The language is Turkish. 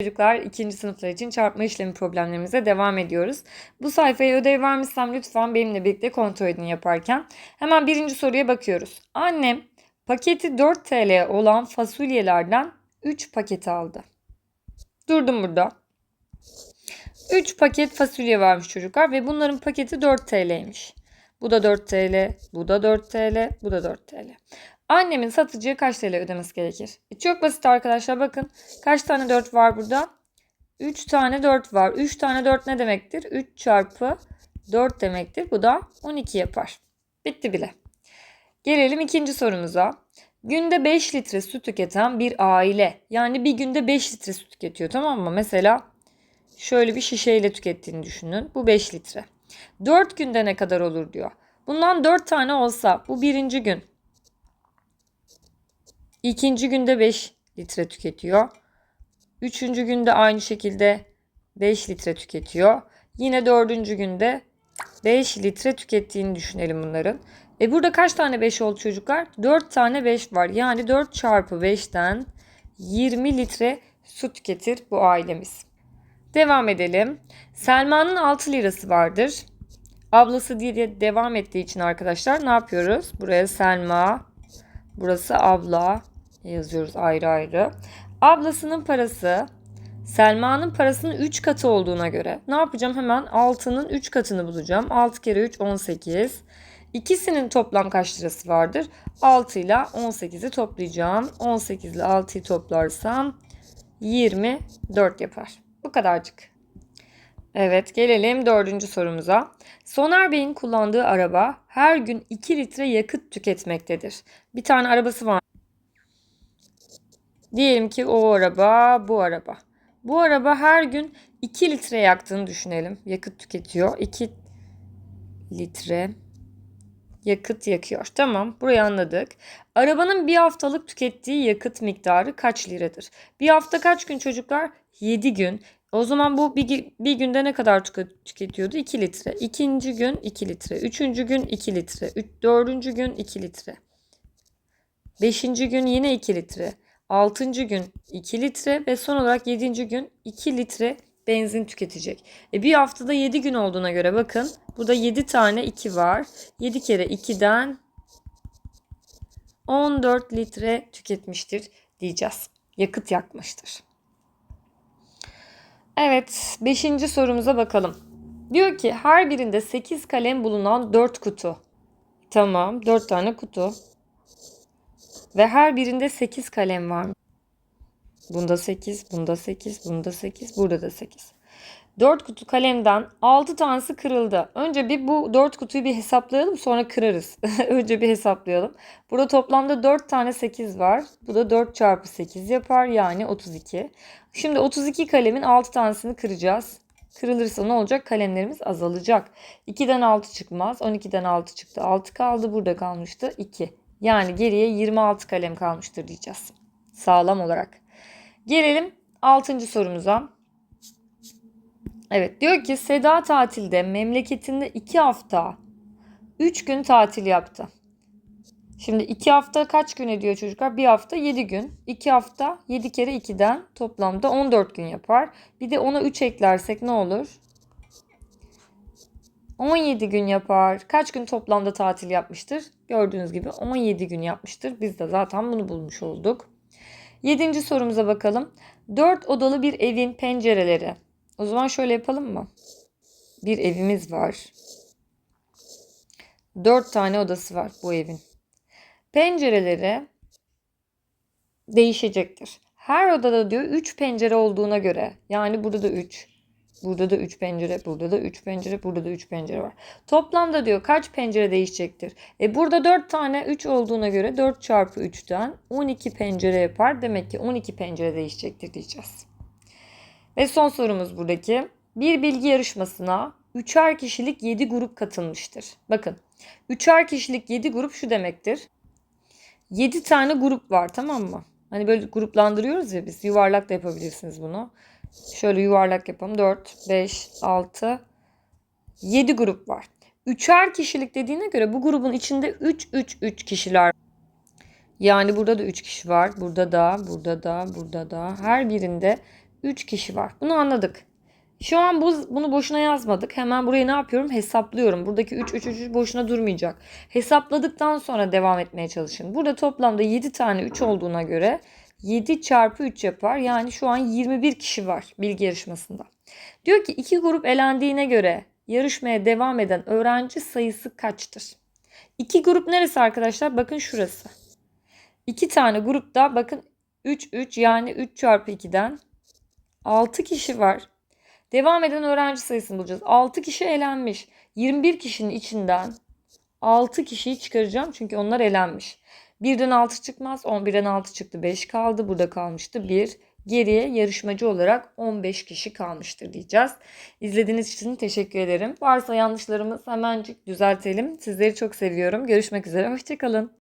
Çocuklar ikinci sınıflar için çarpma işlemi problemlerimize devam ediyoruz. Bu sayfaya ödev vermişsem lütfen benimle birlikte kontrol edin yaparken. Hemen birinci soruya bakıyoruz. Annem paketi 4 TL olan fasulyelerden 3 paket aldı. Durdum burada. 3 paket fasulye varmış çocuklar ve bunların paketi 4 TL'ymiş. Bu da 4 TL, bu da 4 TL, bu da 4 TL. Annemin satıcıya kaç TL ödemesi gerekir? E çok basit arkadaşlar bakın. Kaç tane 4 var burada? 3 tane 4 var. 3 tane 4 ne demektir? 3 çarpı 4 demektir. Bu da 12 yapar. Bitti bile. Gelelim ikinci sorumuza. Günde 5 litre su tüketen bir aile. Yani bir günde 5 litre su tüketiyor tamam mı? Mesela şöyle bir şişeyle tükettiğini düşünün. Bu 5 litre. 4 günde ne kadar olur diyor. Bundan 4 tane olsa bu birinci gün. İkinci günde 5 litre tüketiyor. Üçüncü günde aynı şekilde 5 litre tüketiyor. Yine dördüncü günde 5 litre tükettiğini düşünelim bunların. E burada kaç tane 5 oldu çocuklar? 4 tane 5 var. Yani 4 çarpı 5'ten 20 litre su tüketir bu ailemiz. Devam edelim. Selma'nın 6 lirası vardır. Ablası diye devam ettiği için arkadaşlar ne yapıyoruz? Buraya Selma, burası abla yazıyoruz ayrı ayrı. Ablasının parası Selma'nın parasının 3 katı olduğuna göre ne yapacağım? Hemen 6'nın 3 katını bulacağım. 6 kere 3 18. İkisinin toplam kaç lirası vardır? 6 ile 18'i toplayacağım. 18 ile 6'yı toplarsam 24 yapar. Bu kadarcık. Evet gelelim dördüncü sorumuza. Soner Bey'in kullandığı araba her gün 2 litre yakıt tüketmektedir. Bir tane arabası var. Diyelim ki o araba bu araba. Bu araba her gün 2 litre yaktığını düşünelim. Yakıt tüketiyor. 2 litre yakıt yakıyor. Tamam burayı anladık. Arabanın bir haftalık tükettiği yakıt miktarı kaç liradır? Bir hafta kaç gün çocuklar? 7 gün. O zaman bu bir, bir günde ne kadar tüke- tüketiyordu? 2 litre. İkinci gün 2 litre. Üçüncü gün 2 litre. Üç, dördüncü gün 2 litre. Beşinci gün yine 2 litre. Altıncı gün 2 litre ve son olarak 7. gün 2 litre benzin tüketecek. E bir haftada 7 gün olduğuna göre bakın burada 7 tane 2 var. 7 kere 2'den 14 litre tüketmiştir diyeceğiz. Yakıt yakmıştır. Evet 5. sorumuza bakalım. Diyor ki her birinde 8 kalem bulunan 4 kutu. Tamam 4 tane kutu. Ve her birinde 8 kalem var. Bunda 8, bunda 8, bunda 8, burada da 8. 4 kutu kalemden 6 tanesi kırıldı. Önce bir bu 4 kutuyu bir hesaplayalım sonra kırarız. Önce bir hesaplayalım. Burada toplamda 4 tane 8 var. Bu da 4 çarpı 8 yapar yani 32. Şimdi 32 kalemin 6 tanesini kıracağız. Kırılırsa ne olacak? Kalemlerimiz azalacak. 2'den 6 çıkmaz. 12'den 6 çıktı. 6 kaldı. Burada kalmıştı 2. Yani geriye 26 kalem kalmıştır diyeceğiz. Sağlam olarak. Gelelim 6. sorumuza. Evet diyor ki Seda tatilde memleketinde 2 hafta 3 gün tatil yaptı. Şimdi 2 hafta kaç gün ediyor çocuklar? 1 hafta 7 gün. 2 hafta 7 kere 2'den toplamda 14 gün yapar. Bir de ona 3 eklersek ne olur? 17 gün yapar. Kaç gün toplamda tatil yapmıştır? Gördüğünüz gibi 17 gün yapmıştır. Biz de zaten bunu bulmuş olduk. Yedinci sorumuza bakalım. 4 odalı bir evin pencereleri. O zaman şöyle yapalım mı? Bir evimiz var. 4 tane odası var bu evin. Pencereleri değişecektir. Her odada diyor 3 pencere olduğuna göre yani burada da 3, burada da 3 pencere, burada da 3 pencere, burada da 3 pencere var. Toplamda diyor kaç pencere değişecektir? E burada 4 tane 3 olduğuna göre 4 çarpı 3'ten 12 pencere yapar. Demek ki 12 pencere değişecektir diyeceğiz. Ve son sorumuz buradaki. Bir bilgi yarışmasına 3'er kişilik 7 grup katılmıştır. Bakın 3'er kişilik 7 grup şu demektir. 7 tane grup var tamam mı? Hani böyle gruplandırıyoruz ya biz. Yuvarlak da yapabilirsiniz bunu. Şöyle yuvarlak yapalım. 4, 5, 6, 7 grup var. Üçer kişilik dediğine göre bu grubun içinde 3, 3, 3 kişiler. Yani burada da 3 kişi var. Burada da, burada da, burada da. Her birinde 3 kişi var. Bunu anladık. Şu an bu, bunu boşuna yazmadık. Hemen burayı ne yapıyorum? Hesaplıyorum. Buradaki 3 3 3 boşuna durmayacak. Hesapladıktan sonra devam etmeye çalışın. Burada toplamda 7 tane 3 olduğuna göre 7 çarpı 3 yapar. Yani şu an 21 kişi var bilgi yarışmasında. Diyor ki iki grup elendiğine göre yarışmaya devam eden öğrenci sayısı kaçtır? İki grup neresi arkadaşlar? Bakın şurası. İki tane grupta bakın 3 3 yani 3 çarpı 2'den 6 kişi var. Devam eden öğrenci sayısını bulacağız. 6 kişi elenmiş. 21 kişinin içinden 6 kişiyi çıkaracağım çünkü onlar elenmiş. 1'den 6 çıkmaz. 11'den 6 çıktı. 5 kaldı. Burada kalmıştı 1. Geriye yarışmacı olarak 15 kişi kalmıştır diyeceğiz. İzlediğiniz için teşekkür ederim. Varsa yanlışlarımız hemencik düzeltelim. Sizleri çok seviyorum. Görüşmek üzere. Hoşçakalın.